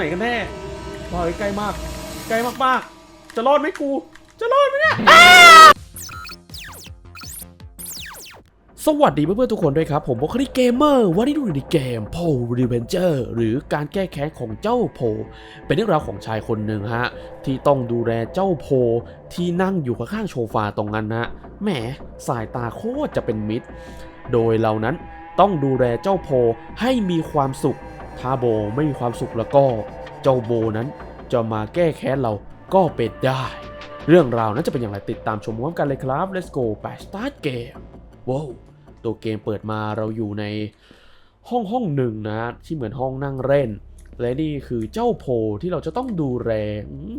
ไหนกันแน่รอใกล้มาก ใกล้มากๆ จะรอดไหมกู จะรอดไหมเนี่ย สวัสดีเพื่อนๆทุกคนด้วยครับ ผมโบคาริเกมเมอร์ วันนี้ดูในเกม p o r e v e n g e r หรือการแก้แค้นของเจ้าโพ เป็นเรื่องราวของชายคนหนึ่งฮะ ที่ต้องดูแลเจ้าโพที่นั่งอยู่ข้างๆโชฟาตรงนั้นนะแหมสายตาโคตรจะเป็นมิตร โดยเรานั้นต้องดูแลเจ้าโพให้มีความสุข ถ้าโบไม่มีความสุขแล้วก็ เจ้าโบนั้นจะมาแก้แค้นเราก็เป็นได้ เรื่องราวนั้นจะเป็นอย่างไรติดตามชมพร้อมกันเลยครับ let's go ไป start game ว้าวตัวเกมเปิดมาเราอยู่ในห้องห้องหนึ่งนะ ที่เหมือนห้องนั่งเล่น และนี่คือเจ้าโพที่เราจะต้องดูแล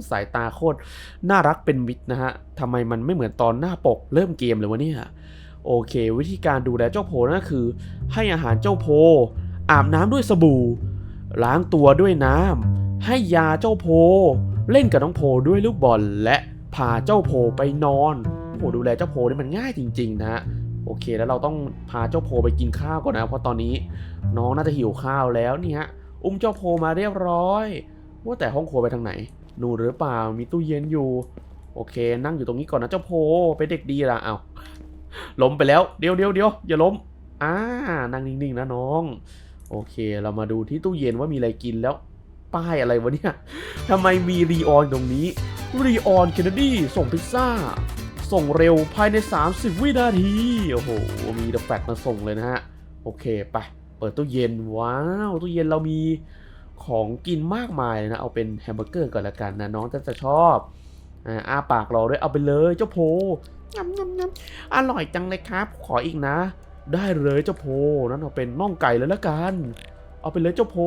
สายตาโคตรน่ารักเป็นมิตรนะฮะทำไมมันไม่เหมือนตอนหน้าปกเริ่มเกมเลยวะเนี่ยโอเค วิธีการดูแลเจ้าโพนั่นคือ ให้อาหารเจ้าโพ อาบน้ำด้วยสบู่ ล้างตัวด้วยน้ำให้ยาเจ้าโพ เล่นกับน้องโพด้วยลูกบอลและพาเจ้าโพไปนอนโอ้โหดูแลเจ้าโพนี่มันง่ายจริง ๆ นะฮะโอเค แล้วเราต้องพาเจ้าโพไปกินข้าวก่อนนะเพราะตอนนี้น้องน่าจะหิวข้าวแล้วนี่ฮะอุ้มเจ้าโพมาเรียบร้อย ว่าแต่ห้องครัวไปทางไหนนู่นหรือเปล่ามีตู้เย็นอยู่ โอเค นั่งอยู่ตรงนี้ก่อนนะเจ้าโพเป็นเด็กดีละเอาล้มไปแล้วเดี๋ยวเดี๋ยวเดี๋ยวอย่าล้มอ่านั่งนิ่งๆนะน้อง โอเค เรามาดูที่ตู้เย็นว่ามีอะไรกินแล้วป้ายอะไรวะเนี่ยทำไมมีรีออนตรงนี้ รีออนเคนเนดีส่งพิซซ่า ส่งเร็วภายใน 30 วินาที โอ้โห มีเดอะแฟกมาส่งเลยนะฮะ โอเค ไป เปิดตู้เย็น ว้าว ตู้เย็นเรามีของกินมากมายเลยนะ เอาเป็นแฮมเบอร์เกอร์ก่อนละกันนะ น้องจะจะชอบอ่าอ้าปากรอด้วย เอาไปเลยเจ้าโพยำยำยำอร่อยจังเลยครับ ขออีกนะ ได้เลยเจ้าโพนั้นเอาเป็นน่องไก่เลยละกัน เอาไปเลยเจ้าโพ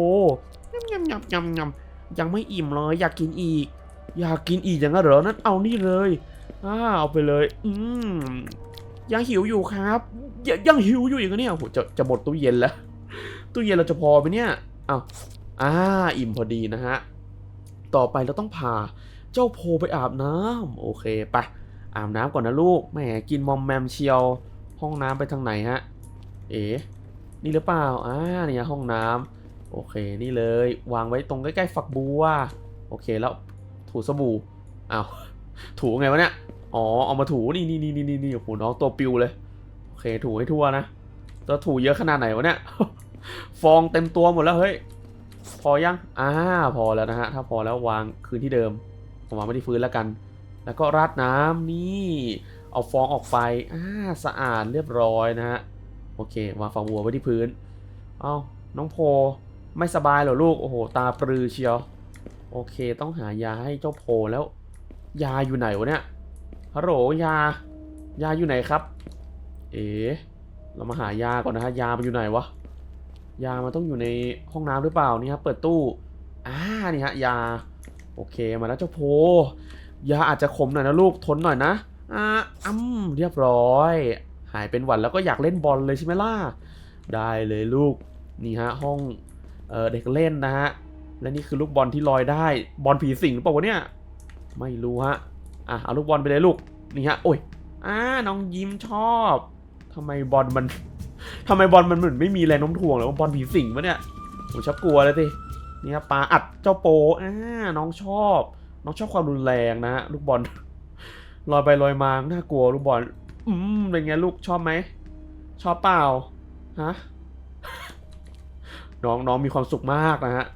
ยำยำยำยำยำยังไม่อิ่มเลยอยากกินอีก อยากกินอีกอย่างนั้นเหรอนั้นเอานี่เลยอ่าเอาไปเลย อืมยังหิวอยู่ครับยยังหิวอยู่อีกเหรอเนี่ยโอ้โหจะจะหมดตู้เย็นแล้วตู้เย็นเราจะพอไหมเนี่ยอ้าวอ่าอิ่มพอดีนะฮะต่อไปเราต้องพาเจ้าโพไปอาบน้ำโอเคไปอาบน้ำก่อนนะลูกแหมกินมอมแมมเชียว ห้องน้ำไปทางไหนฮะ เอ๋นี่หรือเปล่า อ่า เนี่ยห้องน้ำโอเค นี่เลย วางไว้ตรงใกล้ๆฝักบัว โอเคแล้วถูสบู่อ้าวถูไงวะเนี่ย อ๋อ เอามาถู นี่นี่นี่นี่นี่โอ้โห น้องตัวปิวเลย โอเค ถูให้ทั่วนะตัวถูเยอะขนาดไหนวะเนี่ย ฟองเต็มตัวหมดแล้ว เฮ้ย พอยัง อ่า พอแล้วนะฮะ ถ้าพอแล้ววางคืนที่เดิมผมวางไว้ที่พื้นแล้วกัน แล้วก็ราดน้ำนี่ เอาฟองออกไปอ่าสะอาดเรียบร้อยนะฮะ โอเควางฝักบัวไว้ที่พื้น เอาน้องโพไม่สบายเหรอลูก โอ้โห ตาปรือเชียว โอเค ต้องหายาให้เจ้าโพแล้ว ยาอยู่ไหนวะเนี่ย ฮัลโหลยา ยาอยู่ไหนครับ เอ๋เรามาหายาก่อนนะฮะ ยามันอยู่ไหนวะ ยามันต้องอยู่ในห้องน้ำหรือเปล่านี่ครับเปิดตู้ อ่า นี่ฮะ ยา โอเค มาแล้วเจ้าโพ ยาอาจจะขมหน่อยนะลูก ทนหน่อยนะ อ่าอืมเรียบร้อย หายเป็นหวัดแล้วก็อยากเล่นบอลเลยใช่ไหมล่ะ ได้เลยลูก นี่ฮะห้องเออเด็กเล่นนะฮะ และนี่คือลูกบอลที่ลอยได้ บอลผีสิงหรือเปล่าวะเนี่ย ไม่รู้ฮะ อะเอาลูกบอลไปเลยลูก นี่ฮะ โอ้ย อ่า น้องยิ้มชอบทำไมบอลมันทำไมบอลมันเหมือนไม่มีแรงโน้มถ่วงเลยว่าบอลผีสิงปะเนี่ย ผมชอบกลัวเลยสินี่ครับปลาอัดเจ้าโปอ่า น้องชอบ น้องชอบความรุนแรงนะฮะลูกบอล ลอยไปลอยมา น่ากลัวลูกบอล อืม เป็นไงลูกชอบไหม ชอบเปล่า ฮะ น้องน้องมีความสุขมากนะฮะ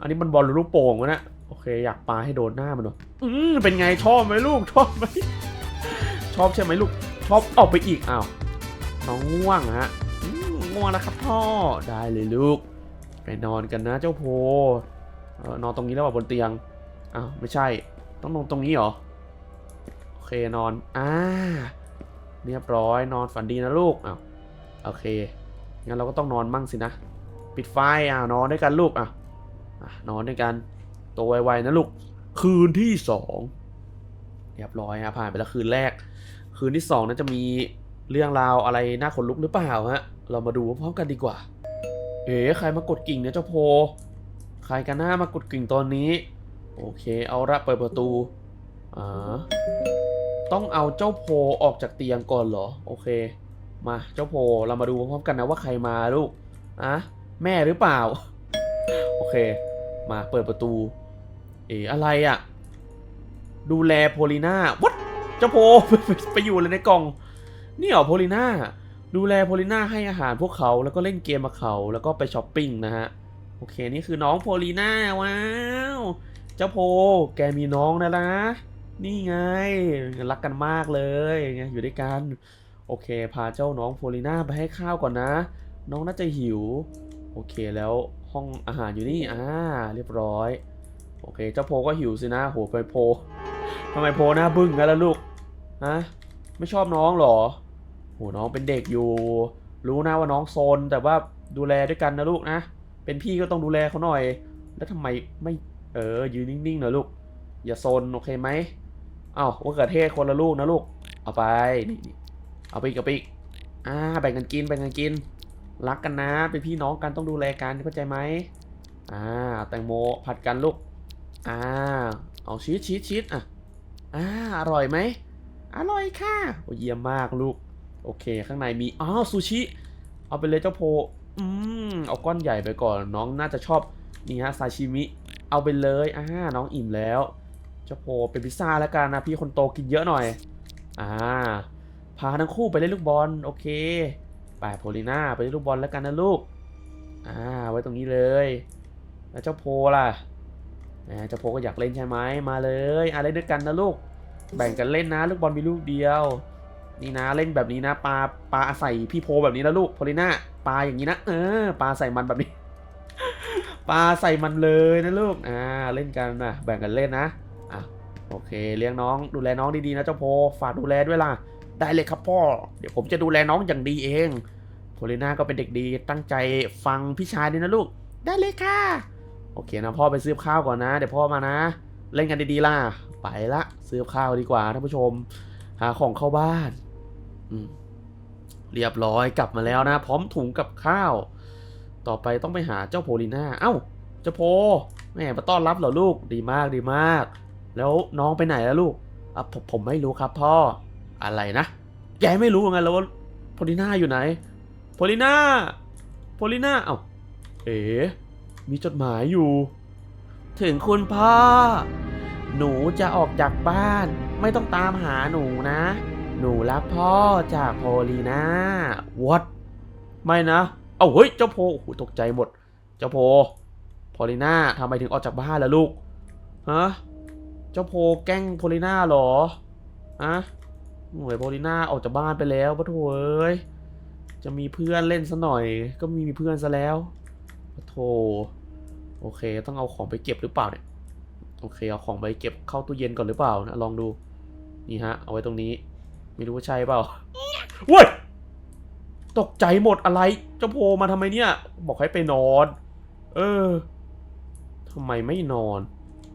อันนี้มันบอลหรือลูกโป่งวะเนี่ยโอเค อยากปาให้โดนหน้ามันหน่อยอืม เป็นไงชอบไหมลูก ชอบไหม ชอบใช่ไหมลูก ชอบออกไปอีกอ้าว น้องง่วงฮะง่วงนะครับพ่อ ได้เลยลูก ไปนอนกันนะเจ้าโพเออนอนตรงนี้แล้วว่าบนเตียง อ้าวไม่ใช่ ต้องนอนตรงนี้เหรอ เคนอน อ่า เรียบร้อยนอนฝันดีนะลูกอ้าวโอเค งั้นเราก็ต้องนอนมั่งสินะ ปิดไฟอ่านอนด้วยกันลูกอะนอนด้วยกันโตวไวๆนะลูก คืนที่สองเรียบร้อยฮะผ่านไปแล้วคืนแรก คืนที่สองนั้นจะมีเรื่องราวอะไรน่าขนลุกหรือเปล่าฮะ เรามาดูพร้อมกันดีกว่า เอ๋ใครมากดกิ่งเนี่ยเจ้าโพ ใครกันหน้ามากดกิ่งตอนนี้ โอเค เอาละเปิดประตู อ่า ต้องเอาเจ้าโพออกจากเตียงก่อนเหรอ โอเค มาเจ้าโพเรามาดูพร้อมกันนะว่าใครมาลูกอะแม่หรือเปล่า โอเค มาเปิดประตู เอ๋อะไรอะดูแลโพลิน่าวัดเจ้าโพไปอยู่เลยในกล่องนี่เหรอโพลิน่าดูแลโพลิน่าให้อาหารพวกเขาแล้วก็เล่นเกมกับเขาแล้วก็ไปช้อปปิ้งนะฮะ โอเค นี่คือน้องโพลีน่าว้าว เจ้าโพ แกมีน้องนะนะ นี่ไงรักกันมากเลยไงอยู่ด้วยกัน โอเค พาเจ้าน้องโพลีน่าไปให้ข้าวก่อนนะ น้องน่าจะหิว โอเคแล้วห้องอาหารอยู่นี่อ่าเรียบร้อย โอเค เจ้าโพก็หิวสินะโหไปโพทำไมโพหน้าบึ้งกันล่ะลูกฮะไม่ชอบน้องหรอโหน้องเป็นเด็กอยู่ รู้นะว่าน้องโซนแต่ว่าดูแลด้วยกันนะลูกนะเป็นพี่ก็ต้องดูแลเขาหน่อย แล้วทำไมไม่เออยืนนิ่งๆหน่อยลูกอย่าโซนโอเคไหม เอ้าว่าเกิดเทศคนละลูกนะลูก เอาไปนี่นี่เอาไปอีกเอาไปอีกอ่าแบ่งกันกินแบ่งกันกิน รักกันนะ เป็นพี่น้องกันต้องดูแลกันเข้าใจไหมอ่าแตงโมผัดกันลูกอ่าเอาชีสชีสชีสอะอ่าอร่อยไหมอร่อยค่ะโอ้เยี่ยมมากลูก โอเคข้างในมีอ๋อซูชิ เอาไปเลยเจ้าโพอืมเอาก้อนใหญ่ไปก่อนน้องน่าจะชอบนี่ฮะซาชิมิ เอาไปเลยอ่าน้องอิ่มแล้ว จ้าโพเป็นพิซซ่าแล้วกันนะพี่คนโตกินเยอะหน่อย อ่า พาทั้งคู่ไปเล่นลูกบอลโอเคไปโพลิน่าไปเล่นลูกบอลแล้วกันนะลูก อ่า ไว้ตรงนี้เลย แล้วเจ้าโพล่ะเจ้าโพก็อยากเล่นใช่ไหมมาเลยอะเล่นด้วยกันนะลูก แบ่งกันเล่นนะ ลูกบอลมีลูกเดียว นี่นะเล่นแบบนี้นะปลาปลาใส่พี่โพแบบนี้นะลูกโพลิน่าปลาอย่างนี้นะ เออปลาใส่มันแบบนี้ปลาใส่มันเลยนะลูก อ่า เล่นกันนะแบ่งกันเล่นนะ โอเคเลี้ยงน้องดูแลน้องดีๆนะเจ้าโพฝากดูแลด้วยล่ะ ได้เลยครับพ่อ เดี๋ยวผมจะดูแลน้องอย่างดีเองโพลิน่าก็เป็นเด็กดีตั้งใจฟังพี่ชายด้วยนะลูก ได้เลยค่ะ โอเคนะพ่อไปซื้อข้าวก่อนนะ เดี๋ยวพ่อมานะ เล่นกันดีๆล่ะ ไปละซื้อข้าวดีกว่าท่านผู้ชม หาของเข้าบ้านอืมเรียบร้อยกลับมาแล้วนะ พร้อมถุงกับข้าว ต่อไปต้องไปหาเจ้าโพลีน่า เอ้าเจ้าโพแม่มาต้อนรับเหรอลูกดีมากดีมาก แล้วน้องไปไหนแล้วลูกอะผมผมไม่รู้ครับพ่อ อะไรนะ แกไม่รู้ไงแล้วว่าโพลีน่าอยู่ไหน โพลีน่า โพลีน่า เอ้า เอ๋มีจดหมายอยู่ ถึงคุณพ่อ หนูจะออกจากบ้าน ไม่ต้องตามหาหนูนะ หนูรักพ่อจากโพลีน่า what ไม่นะ เอาเฮ้ย เจ้าโพโอ้โหตกใจหมด เจ้าโพ โพลีน่าทำไมถึงออกจากบ้านล่ะลูก ฮะ เจ้าโพแกล้งโพลีนาหรอฮะหน่วยโพลีนาออกจากบ้านไปแล้วปะโถเอ้ย จะมีเพื่อนเล่นซะหน่อย ก็มีมีเพื่อนซะแล้วปะโถโอเค ต้องเอาของไปเก็บหรือเปล่าเนี่ย โอเค เอาของไปเก็บเข้าตู้เย็นก่อนหรือเปล่านะ ลองดู นี่ฮะ เอาไว้ตรงนี้ ไม่รู้ว่าใช่เปล่าเว้ย ตกใจหมดอะไร เจ้าโพมาทำไมเนี่ย บอกให้ไปนอน เออทำไมไม่นอน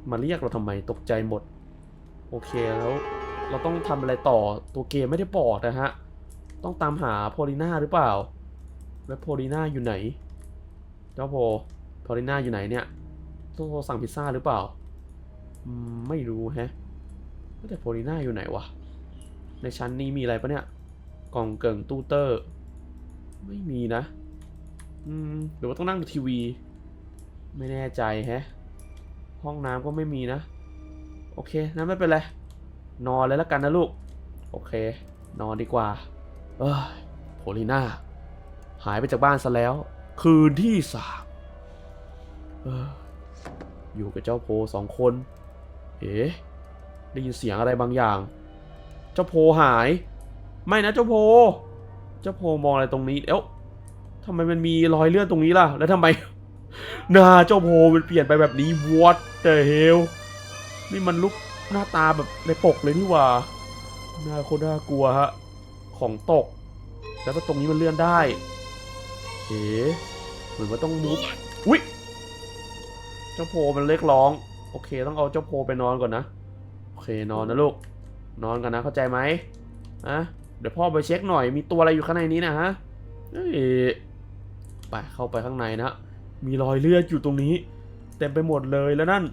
มาเรียกเราทำไมตกใจหมด โอเคแล้วเราต้องทำอะไรต่อตัวเกมไม่ได้บอกนะฮะ ต้องตามหาโพลิน่าหรือเปล่า แล้วโพลิน่าอยู่ไหน เจ้าโพโพลิน่าอยู่ไหนเนี่ยต้องโทรสั่งพิซซ่าหรือเปล่า ไม่รู้แฮะ แต่โพลิน่าอยู่ไหนวะ ในชั้นนี้มีอะไรปะเนี่ย กล่องเกิงตู้เตอร์ ไม่มีนะ อืม หรือว่าต้องนั่งดูทีวี ไม่แน่ใจแฮะ ห้องน้ำก็ไม่มีนะ โอเคนั้นไม่เป็นไร นอนเลยแล้วกันนะลูก โอเค นอนดีกว่า เอ้ยโพลิน่า หายไปจากบ้านซะแล้ว คืนที่สามอออยู่กับเจ้าโพสองคน เอ๊ะได้ยินเสียงอะไรบางอย่าง เจ้าโพหาย ไม่นะเจ้าโพ เจ้าโพมองอะไรตรงนี้ เอ้าทำไมมันมีรอยเลือดตรงนี้ล่ะ แล้วทำไม หน้าเจ้าโพมันเปลี่ยนไปแบบนี้ what the hell นี่มันลุกหน้าตาแบบในปกเลยนี่หว่าหน้าโคตรน่ากลัวฮะ ของตก แล้วก็ตรงนี้มันเลื่อนได้เอ๊ะเหมือนว่าต้องมุดอุ้ยเจ้าโพมันเรียกร้อง โอเค ต้องเอาเจ้าโพไปนอนก่อนนะ โอเคนอนนะลูก นอนกันนะเข้าใจไหมอะเดี๋ยวพ่อไปเช็คหน่อยมีตัวอะไรอยู่ข้างในนี้นะฮะเอ้ยไปเข้าไปข้างในนะ มีรอยเลือดอยู่ตรงนี้ เต็มไปหมดเลยแล้วนั่น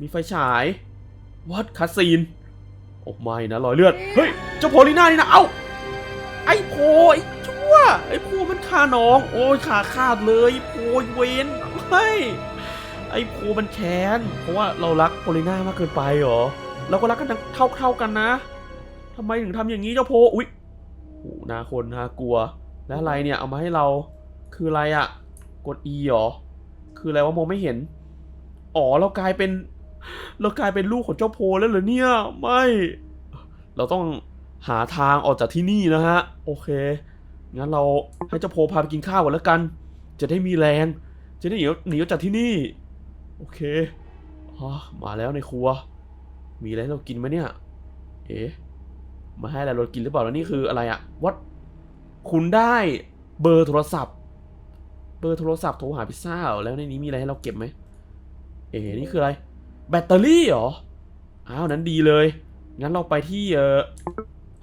มีไฟฉาย วัดคาซีนโอ้ไม่นะรอยเลือด เฮ้ย เจ้าโพลีน่านี่นะเอ้า ไอ้โพไอ้ชั่ว ไอ้โพมันฆ่าน้อง โอ้ยขาขาดเลยโพยเวนเฮ้ยไอ้โพมันแค้นเพราะว่าเรารักโพลิน่ามากเกินไปเหรอ เราก็รักกันเท่าเท่าๆกันนะทำไมถึงทำอย่างนี้เจ้าโพอุ๊ยโหนาคนน่ากลัว แล้วอะไรเนี่ยเอามาให้เราคืออะไรอะ่ะ กด E เหรอ คืออะไรว่ามองไม่เห็น อ๋อเรากลายเป็น เรากลายเป็นลูกของเจ้าโพแล้วเหรอเนี่ย ไม่ เราต้องหาทางออกจากที่นี่นะฮะ โอเค งั้นเราให้เจ้าโพพาไปกินข้าวก่อนแล้วกัน จะได้มีแรง จะได้หนีหนีออกจากที่นี่ โอเคอ๋อมาแล้วในครัว มีอะไรให้เรากินไหมเนี่ย เอ๊ะ มาให้อะไรเรากินหรือเปล่าแล้วนี่คืออะไรอะวัดคุณได้เบอร์โทรศัพท์ เบอร์โทรศัพท์โทรหาพิซซ่าเหรอแล้วในนี้มีอะไรให้เราเก็บไหม เอ๊ะนี่คืออะไร แบตเตอรี่เหรอ อ้าว นั้นดีเลย งั้นเราไปที่เอ่อ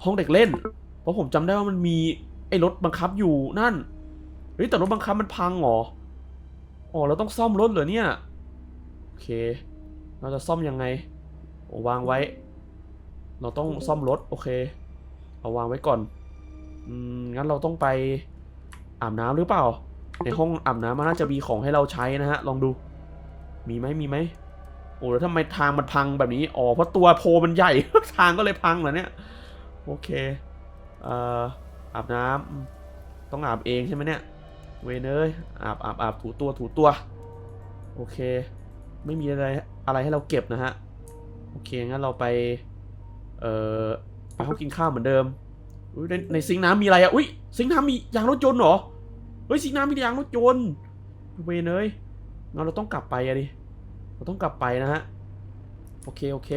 ห้องเด็กเล่น เพราะผมจำได้ว่ามันมีไอ้รถบังคับอยู่นั่น เฮ้ยแต่รถบังคับมันพังเหรอ อ๋อเราต้องซ่อมรถเหรอเนี่ย โอเค เราจะซ่อมยังไงโอ้วางไว้ เราต้องซ่อมรถโอเค เอาวางไว้ก่อน อืมงั้นเราต้องไปอาบน้ำหรือเปล่า ในห้องอาบน้ำมันน่าจะมีของให้เราใช้นะฮะ ลองดู มีไหมมีไหม โอ้แล้วทำไมทางมันพังแบบนี้ อ๋อ เพราะตัวโพมันใหญ่ ทางก็เลยพังเหรอเนี่ย โอเค เอ่อ อาบน้ำต้องอาบเองใช่ไหมเนี่ย เวเอ้ยอาบอาบอาบถูตัวถูตัว โอเค ไม่มีอะไรอะไรให้เราเก็บนะฮะ โอเค งั้นเราไป เอ่อ ไปห้องกินข้าวเหมือนเดิมในในซิงค์น้ำมีอะไรอะอุ้ยซิงค์น้ำมียางรถยนต์เหรอ เฮ้ยซิงน้ำมียางรถยนต์เวนเอ้ยงั้นเราต้องกลับไปอะดิเราต้องกลับไปนะฮะโอเคโอเค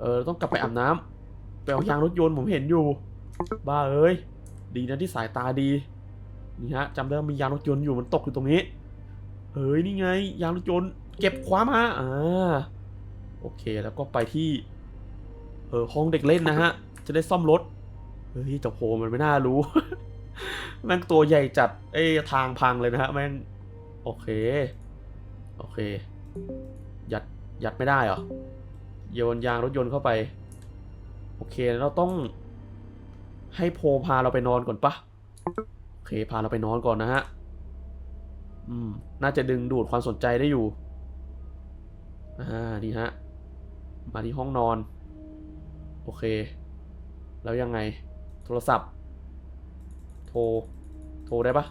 เออเราต้องกลับไปอาบน้ำไปเอายางรถยนต์ผมเห็นอยู่ บ้าเอ้ยดีนะที่สายตาดีนี่ฮะจำได้ว่ามียางรถยนต์อยู่มันตกอยู่ตรงนี้เฮ้ยนี่ไงยางรถยนต์เก็บคว้ามาอ่าโอเคแล้วก็ไปที่เออห้องเด็กเล่นนะฮะจะได้ซ่อมรถเฮ้ยเจ้าโพมันไม่น่ารู้ แม่งตัวใหญ่จัดเอ้ทางพังเลยนะฮะแม่งโอเค โอเค ยัดยัดไม่ได้เหรอ โยนยางรถยนต์เข้าไป โอเคเราต้อง ให้โพพาเราไปนอนก่อนปะโอเคพาเราไปนอนก่อนนะฮะ อืม น่าจะดึงดูดความสนใจได้อยู่อ่านี่ฮะ มาที่ห้องนอน โอเค แล้วยังไง โทรศัพท์ โทร โทรได้ปะ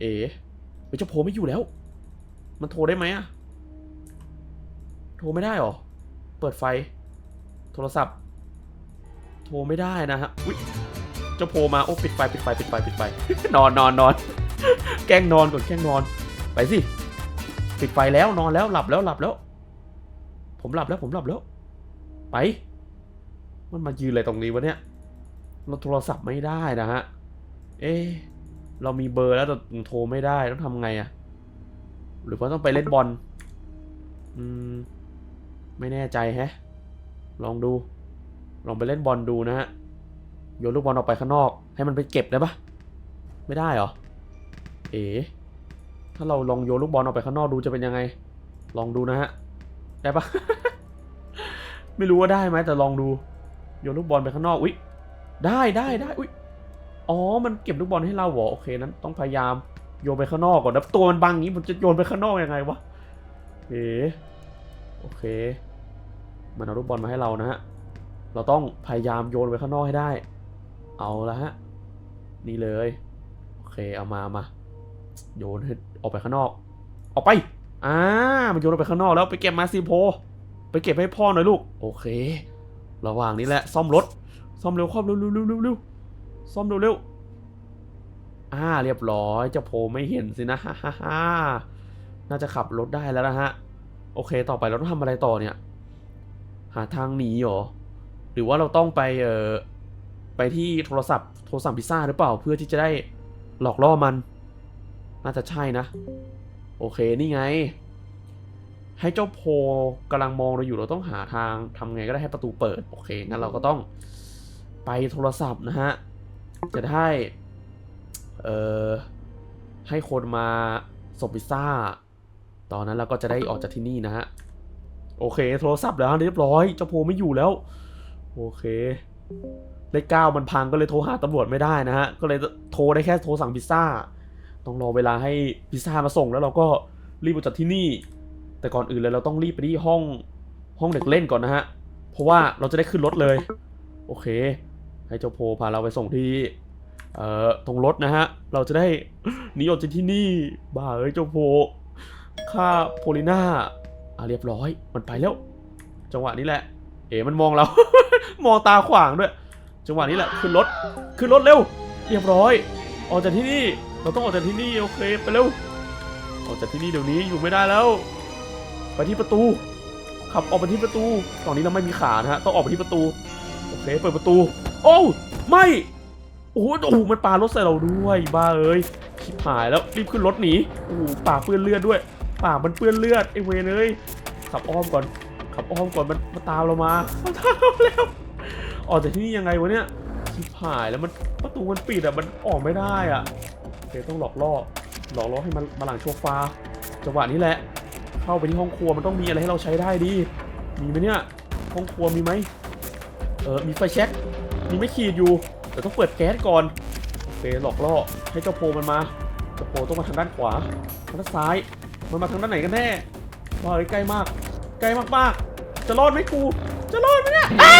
เอ๋เฮ้ยเจ้าโพไม่อยู่แล้ว มันโทรได้ไหมอะโทรไม่ได้หรอ เปิดไฟ โทรศัพท์ โทรไม่ได้นะฮะอุ๊ยเจ้าโพมาโอ้ปิดไฟปิดไฟปิดไฟปิดไฟ นอนนอนนอนแกล้งนอนก่อนแกล้งนอน ไปสิปิดไฟแล้วนอนแล้วหลับแล้วหลับแล้ว ผมหลับแล้วผมหลับแล้ว ไป มันมายืนอะไรตรงนี้วะเนี่ยเราโทรศัพท์ไม่ได้นะฮะ เอ๊ะเรามีเบอร์แล้วแต่โทรไม่ได้ต้องทำไงอะหรือว่าต้องไปเล่นบอลอืมไม่แน่ใจแฮะ ลองดู ลองไปเล่นบอลดูนะฮะโยนลูกบอลออกไปข้างนอก ให้มันไปเก็บได้ปะไม่ได้เหรอ เอ๋ถ้าเราลองโยนลูกบอลออกไปข้างนอกดูจะเป็นยังไง ลองดูนะฮะได้ปะไม่รู้ว่าได้ไหมแต่ลองดูโยนลูกบอลไปข้างนอกอุ๊ยได้ได้ได้อุ๊ย อ๋อ มันเก็บลูกบอลให้เราเหรอโอเคนั้นต้องพยายามโยนไปข้างนอกก่อนแล้วตัวมันบังอย่างนี้ผมจะโยนไปข้างนอกยังไงวะเอ๋โอเค มันเอาลูกบอลมาให้เรานะฮะ เราต้องพยายามโยนไปข้างนอกให้ได้ เอาละฮะ นี่เลย โอเค เอามามา โยนให้ออกไปข้างนอก ออกไป อ่า มันโยนออกไปข้างนอกแล้วไปเก็บมาสิโพ ไปเก็บให้พ่อหน่อยลูก โอเค ระหว่างนี้แหละ ซ่อมรถ ซ่อมเร็วครอบเร็วเร็วเร็วเร็วเร็ว ซ่อมเร็วเร็วอ่าเรียบร้อยเจ้าโพไม่เห็นสินะฮ่าฮ่าฮ่าน่าจะขับรถได้แล้วนะฮะ โอเคต่อไปเราต้องทำอะไรต่อเนี่ย หาทางหนีหรอ หรือว่าเราต้องไปเอ่อไปที่โทรศัพท์โทรสั่งพิซซ่าหรือเปล่าเพื่อที่จะได้หลอกล่อมัน น่าจะใช่นะ โอเคนี่ไง ให้เจ้าโพกำลังมองเราอยู่เราต้องหาทางทำไงก็ได้ให้ประตูเปิด โอเคงั้นเราก็ต้องไปโทรศัพท์นะฮะ จะได้ เอ่อ ให้คนมาส่งพิซซ่า ตอนนั้นเราก็จะได้ออกจากที่นี่นะฮะ โอเค โทรศัพท์แล้วเรียบร้อย เจ้าโพไม่อยู่แล้ว โอเค เลขเก้ามันพังก็เลยโทรหาตำรวจไม่ได้นะฮะ ก็เลยโทรได้แค่โทรสั่งพิซซ่า ต้องรอเวลาให้พิซซ่ามาส่งแล้วเราก็รีบออกจากที่นี่ แต่ก่อนอื่นเลยเราต้องรีบไปที่ห้องห้องเด็กเล่นก่อนนะฮะ เพราะว่าเราจะได้ขึ้นรถเลย โอเค ให้เจ้าโพพาเราไปส่งที่ เอ่อตรงรถนะฮะ เราจะได้หนีออกจากที่นี่ บ้าเอ้ยเจ้าโพฆ่าโพลิน่าอะเรียบร้อย มันไปแล้ว จังหวะนี้แหละ เอ๋มันมองเรา มองตาขวางด้วย จังหวะนี้แหละ ขึ้นรถ ขึ้นรถเร็ว เรียบร้อย ออกจากที่นี่ เราต้องออกจากที่นี่โอเคไปเร็ว ออกจากที่นี่เดี๋ยวนี้อยู่ไม่ได้แล้ว ไปที่ประตู ขับออกไปที่ประตู ตอนนี้เราไม่มีขานะฮะ ต้องออกไปที่ประตู โอเค เปิดประตู โอ้ไม่โอ้โหโอ้โหมันปารถใส่เราด้วยบ้าเอ้ยชิบหายแล้วรีบขึ้นรถหนีโอ้โหปากเปื้อนเลือดด้วยปากมันเปื้อนเลือดไอเวรเลยขับอ้อมก่อนขับอ้อมก่อนมันมาตามเรามามาตามเราแล้วออกจากที่นี่ยังไงวะเนี่ยชิบหายแล้วมันประตูมันปิดอะมันออกไม่ได้อะเคต้องหลอกล่อหลอกล่อให้มันมาหลังโชฟ้าจังหวะนี้แหละ เข้าไปที่ห้องครัวมันต้องมีอะไรให้เราใช้ได้ดิมีไหมเนี่ยห้องครัวมีไหมเออมีไฟแช็ก มีไม่ขีดอยู่ แต่ต้องเปิดแก๊สก่อนโอเคหลอกล่อให้เจ้าโพมันมาเจ้าโพต้องมาทางด้านขวาทางด้านซ้าย มันมาทางด้านไหนกันแน่ว่าเอ้ยใกล้มาก ใกล้มากๆ จะรอดไหมกู จะรอดไหมเนี่ยอ้า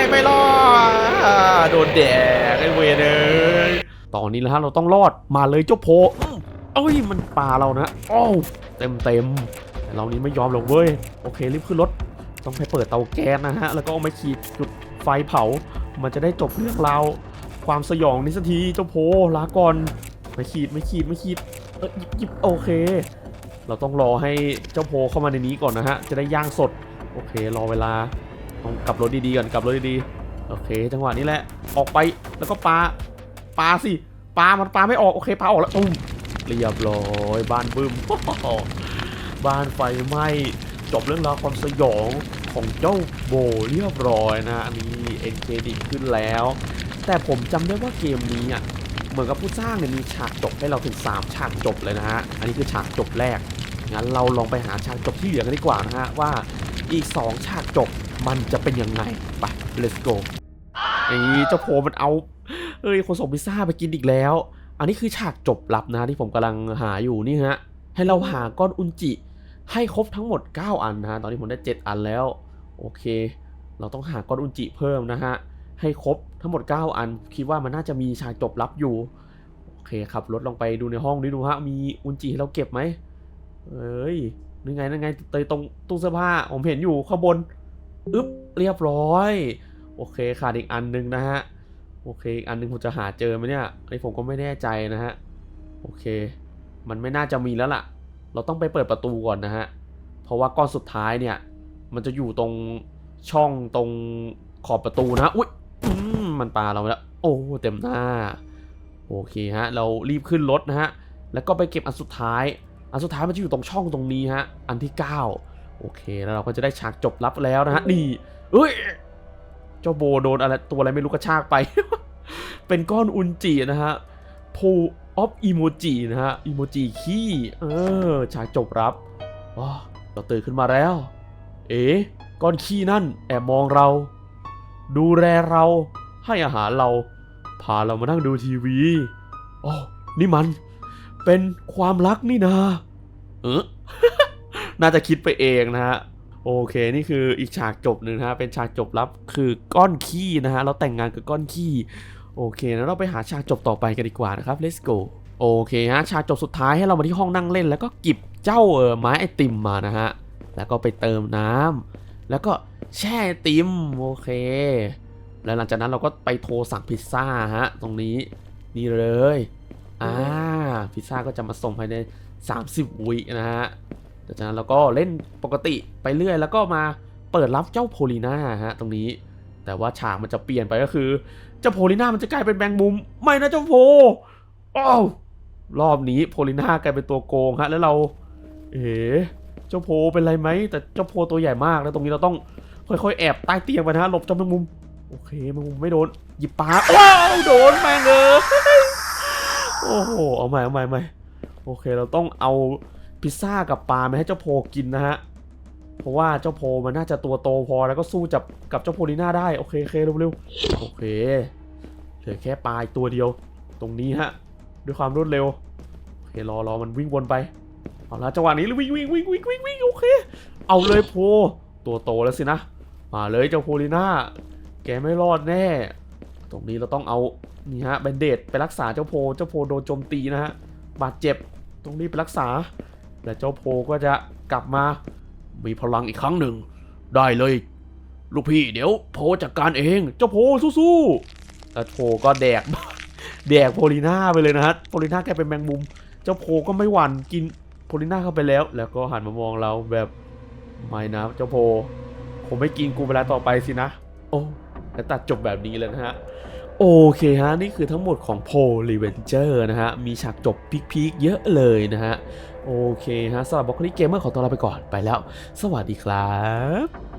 ยไม่รอดอ่าโดนแดกไอ้เวรเลยตอนนี้นะฮะเราต้องรอดมาเลยเจ้าโพอื้อเอ้ยมันปาเรานะอ้าวเต็มเต็มๆแต่เรานี้ไม่ยอมหรอกเว้ย โอเครีบขึ้นรถ ต้องไปเปิดเตาแก๊สนะฮะ แล้วก็เอามาขีดจุดไฟเผา มันจะได้จบเรื่องราวความสยองนี้สักทีเจ้าโพลาก่อนไม่ขีดไม่ขีดไม่ขีดเออหยิบหยิบโอเค เราต้องรอให้เจ้าโพเข้ามาในนี้ก่อนนะฮะ จะได้ย่างสด โอเค รอเวลา ต้องกลับรถดีๆก่อนกลับรถดีๆ โอเค จังหวะนี้แหละ ออกไป แล้วก็ปลา ปลาสิ ปลา มันปลาไม่ออก โอเค ปลาออกแล้วอุ้มเรียบร้อย บ้านบึ้ม บ้านไฟไหม้ จบเรื่องราวความสยอง ของเจ้าโบเรียบร้อยนะอันนี้เอ็นเครดิตขึ้นแล้ว แต่ผมจำได้ว่าเกมนี้อะเหมือนกับผู้สร้างเนี่ยมีฉากจบให้เราถึง 3 ฉากจบเลยนะฮะ อันนี้คือฉากจบแรก งั้นเราลองไปหาฉากจบที่เหลือกันดีกว่านะฮะ ว่าอีก 2 ฉากจบมันจะเป็นยังไง ไป let's go ไอ้เจ้าโพมันเอา เอ้ย คนส่งพิซซ่าไปกินอีกแล้ว อันนี้คือฉากจบลับนะที่ผมกำลังหาอยู่นี่ฮะ ให้เราหาก้อนอุนจิให้ครบทั้งหมด 9 อันนะฮะ ตอนนี้ผมได้ 7 อันแล้ว โอเค เราต้องหาก้อนอุนจิเพิ่มนะฮะ ให้ครบทั้งหมด 9 อัน คิดว่ามันน่าจะมีฉากจบลับอยู่ โอเคครับรถลองไปดูในห้องนี้ดูฮะ มีอุนจิให้เราเก็บไหมเอ้ยนี่ไงนี่ไงเตยตรงตู้เสื้อผ้า ผมเห็นอยู่ข้างบน อึ๊บ เรียบร้อย โอเคขาดอีกอันนึงนะฮะ โอเคอีกอันนึงผมจะหาเจอไหมเนี่ยอันนี้ผมก็ไม่แน่ใจนะฮะ โอเค มันไม่น่าจะมีแล้วล่ะ เราต้องไปเปิดประตูก่อนนะฮะ เพราะว่าก้อนสุดท้ายเนี่ย มันจะอยู่ตรงช่องตรงขอบประตูนะ อุ้ยมมันปาเราแล้ว โอ้เต็มหน้า โอเคฮะ เรารีบขึ้นรถนะฮะ แล้วก็ไปเก็บอันสุดท้าย อันสุดท้ายมันจะอยู่ตรงช่องตรงนี้ฮะ อันที่ 9 โอเค แล้วเราก็จะได้ฉากจบลับแล้วนะฮะ นี่เอ้ย เจ้าโบโดนอะไรตัวอะไรไม่รู้กระชากไป เป็นก้อนอุนจินะฮะ pool of emoji นะฮะอีโมจิขี้ เออ ฉากจบรับว้าเราตื่นขึ้นมาแล้ว เอ๋ก้อนขี้นั่นแอบมองเรา ดูแลเราให้อาหารเรา พาเรามานั่งดูทีวีอ๋อนี่มัน เป็นความรักนี่นาเออน่าจะคิดไปเองนะฮะโอเคนี่คืออีกฉากจบหนึ่งนะฮะเป็นฉากจบลับคือก้อนขี้นะฮะเราแต่งงานกับก้อนขี้โอเคแล้วเราไปหาฉากจบต่อไปกันดีกว่านะครับ let's go โอเคฮะฉากจบสุดท้ายให้เรามาที่ห้องนั่งเล่น แล้วก็กิบเจ้าเออไม้ไอติมมานะฮะ แล้วก็ไปเติมน้ำแล้วก็แช่ติมโอเค แล้วหลังจากนั้นเราก็ไปโทรสั่งพิซซ่าฮะตรงนี้นี่เลยอ่าพิซซ่าก็จะมาส่งภายใน 30 วินะฮะหลังจากนั้นเราก็เล่นปกติไปเรื่อยแล้วก็มาเปิดรับเจ้าโพลีน่าฮะตรงนี้ แต่ว่าฉากมันจะเปลี่ยนไปก็คือเจ้าโพลิน่ามันจะกลายเป็นแมงมุม ไม่นะเจ้าโพอ้าวรอบนี้โพลิน่ากลายเป็นตัวโกงฮะแล้วเรา เอ๋ เจ้าโพเป็นไรไหมแต่เจ้าโพตัวใหญ่มากแล้วตรงนี้เราต้องค่อยๆแอบใต้เตียงไปนะหลบเจ้าแมงมุมโอเคแมงมุมไม่โดนหยิบปลาว้าวโดนแมงเออโอ้โหเอาใหม่เอาใหม่ใหม่โอเคเราต้องเอาพิซซ่ากับปลามาให้เจ้าโพกินนะฮะเพราะว่าเจ้าโพมันน่าจะตัวโตพอแล้วก็สู้จับกับเจ้าโพลีน่าได้โอเคโอเคเร็วๆโอเคเหลือแค่ปลาอีกตัวเดียว ตรงนี้ฮะด้วยความรวดเร็วโอเครอรอมันวิ่งวนไป เอาละจังหวะนี้วิ่งวิ่งวิ่งวิ่งวิ่งวิ่งโอเค เอาเลยโพ ตัวโตแล้วสินะ มาเลยเจ้าโพลีน่า แกไม่รอดแน่ ตรงนี้เราต้องเอา นี่ฮะแบนเดดไปรักษาเจ้าโพ เจ้าโพโดนโจมตีนะฮะ บาดเจ็บ ต้องรีบไปรักษา และเจ้าโพก็จะกลับมา มีพลังอีกครั้งหนึ่ง ได้เลย ลูกพี่เดี๋ยวโพจัดการเอง เจ้าโพสู้ๆแล้วโพก็แดก แดกโพลีน่าไปเลยนะฮะ โพลีน่าแกเป็นแมงมุม เจ้าโพก็ไม่หวั่นกิน โพลิน่าเข้าไปแล้ว แล้วก็หันมามองเราแบบไม่นะเจ้าโพคงไม่กินกูเวลาต่อไปสินะ โอ้แล้วตัดจบแบบนี้เลยนะฮะ โอเคฮะ นี่คือทั้งหมดของโพลีเวนเจอร์นะฮะ มีฉากจบพีคๆเยอะเลยนะฮะ โอเคฮะสำหรับบล็อกนี้เกมเมอร์ขอตัวลาไปก่อนไปแล้ว สวัสดีครับ